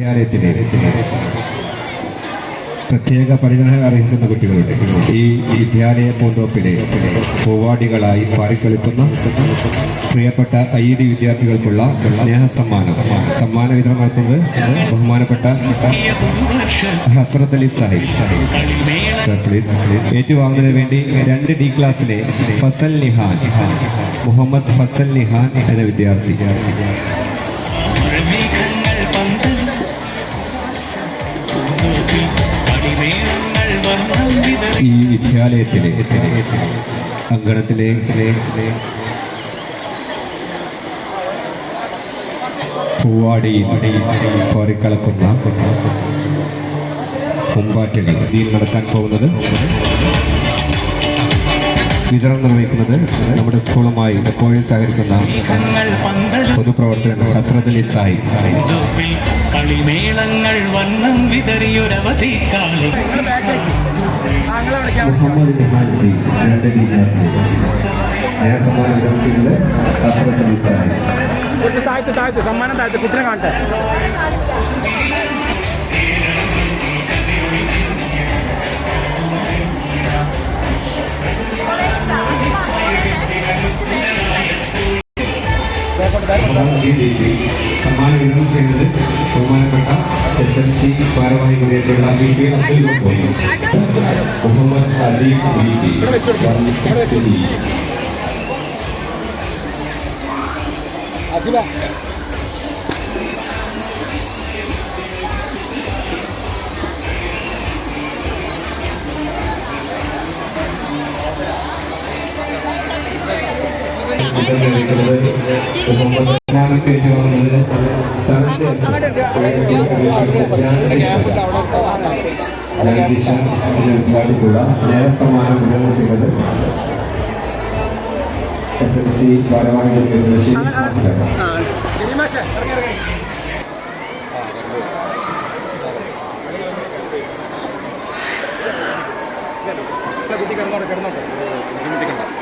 വിദ്യാലയത്തിലെ പ്രത്യേക പരിഗണന അർഹിക്കുന്ന കുട്ടികളുണ്ട്. ഈ വിദ്യാലയ പൂന്തോപ്പിലെ പൂവാടികളായി പാറിക്കളിക്കുന്ന പ്രിയപ്പെട്ട ഐ ഡി വിദ്യാർത്ഥികൾക്കുള്ള സ്നേഹ സമ്മാനം സമ്മാന വിതരണം നടത്തുന്നത് ബഹുമാനപ്പെട്ട ഹസ്രത്ത് അലി സാഹിബ്. ഏറ്റുവാങ്ങുന്നതിന് വേണ്ടി രണ്ട് ഡി ക്ലാസ്സിലെ ഫസൽ നിഹാൻ മുഹമ്മദ് ഫസൽ നിഹാൻ എന്ന വിദ്യാർത്ഥി. ഈ വിദ്യാലയത്തിലെ അങ്കണത്തിലെ പൂവാടിയിൽ കോറിക്കളക്കുന്ന പൂമ്പാറ്റകൾ ഇതിൽ നടത്താൻ പോകുന്നത് വിതരണം നിർവഹിക്കുന്നത് നമ്മുടെ സ്കൂളുമായി എപ്പോഴും സഹകരിക്കുന്ന പൊതുപ്രവർത്തകൻ ഹസ്രത്ത് അലി സാഹിബ് കളിമേളങ്ങൾ വണ്ണം വിതറിയൊരവധി മുഹമ്മദ് നിഹാൻജി രണ്ട് ഡി ക്ലാസ് സമ്മാനം വിതരണം അലി സാഹിബ് കുറച്ച് താഴ്ത്ത് താഴ്ത്ത് സമ്മാനം താഴ്ത്ത് കുട്ടിനെ കാണട്ടെ. സമ്മാനം വിതരണം ചെയ്തത് ബഹുമാനപ്പെട്ട S L C ഭാരവാഹികളായിട്ടുള്ള Abdul Muhammad Sadiq Widi. Dan Siti. Asibah. Muhammad എന്ന വിദ്യാർത്ഥിക്കുള്ള സ്നേഹസമ്മാനം വിതരണം ചെയ്തത് എസ് എൽ സി ഇറങ്ങി കുട്ടി കിടന്നോട്ടെ കിടന്നോട്ടെ ബുദ്ധിമുട്ടിക്കണ്ട